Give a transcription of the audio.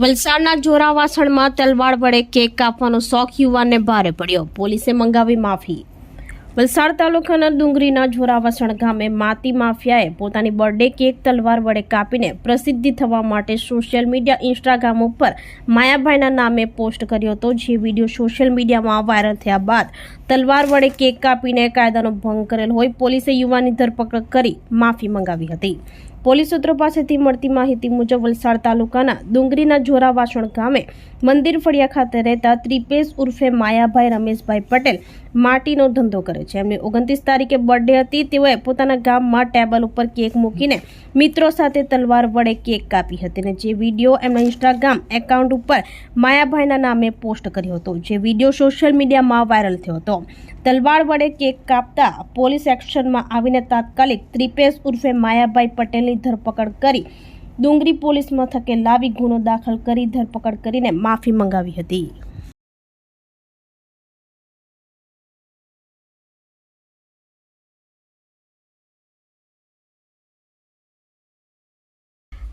વલસાડના જોરાવાસણમાં તલવાર વડે કેક કાપવાનો શોખ યુવાનને ભારે પડ્યો. પોલીસે મંગાવી માફી. વલસાડ તાલુકાના ડુંગરીના જોરાવાસણ ગામે માતી માફિયાએ પોતાની બર્થડે કેક તલવાર વડે કાપીને પ્રસિદ્ધિ થવા માટે સોશિયલ મીડિયા ઇન્સ્ટાગ્રામ ઉપર માયાભાઈના નામે પોસ્ટ કર્યો હતો, જે વીડિયો સોશિયલ મીડિયામાં વાયરલ થયા બાદ તલવાર વડે કેક કાપીને કાયદાનો ભંગ કરેલ હોય, પોલીસે યુવાનની ધરપકડ કરી માફી મંગાવી હતી. પોલીસ સૂત્રો પાસેથી મળતી માહિતી મુજબ વલસાડ તાલુકાના ડુંગરીના જોરાવાસણ ગામે મંદિર ફળિયા ખાતે રહેતા ત્રિપેશ ઉર્ફે માયાભાઈ રમેશભાઈ પટેલ માટીનો ધંધો કરે છે. એમની ઓગણત્રીસ તારીખે બર્થડે હતી. તેઓએ પોતાના ગામમાં ટેબલ ઉપર કેક મૂકીને મિત્રો સાથે તલવાર વડે કેક કાપી હતી અને જે વીડિયો એમના ઇન્સ્ટાગ્રામ એકાઉન્ટ ઉપર માયાભાઈના નામે પોસ્ટ કર્યો હતો. જે વીડિયો સોશિયલ મીડિયામાં વાયરલ થયો હતો. તલવાર વડે કેક કાપતા પોલીસ એક્શનમાં આવીને તાત્કાલિક ત્રિપેશ ઉર્ફે માયાભાઈ પટેલની ધરપકડ કરી ડુંગરી પોલીસ મથકે લાવી ગુનો દાખલ કરી ધરપકડ કરીને માફી મંગાવી હતી.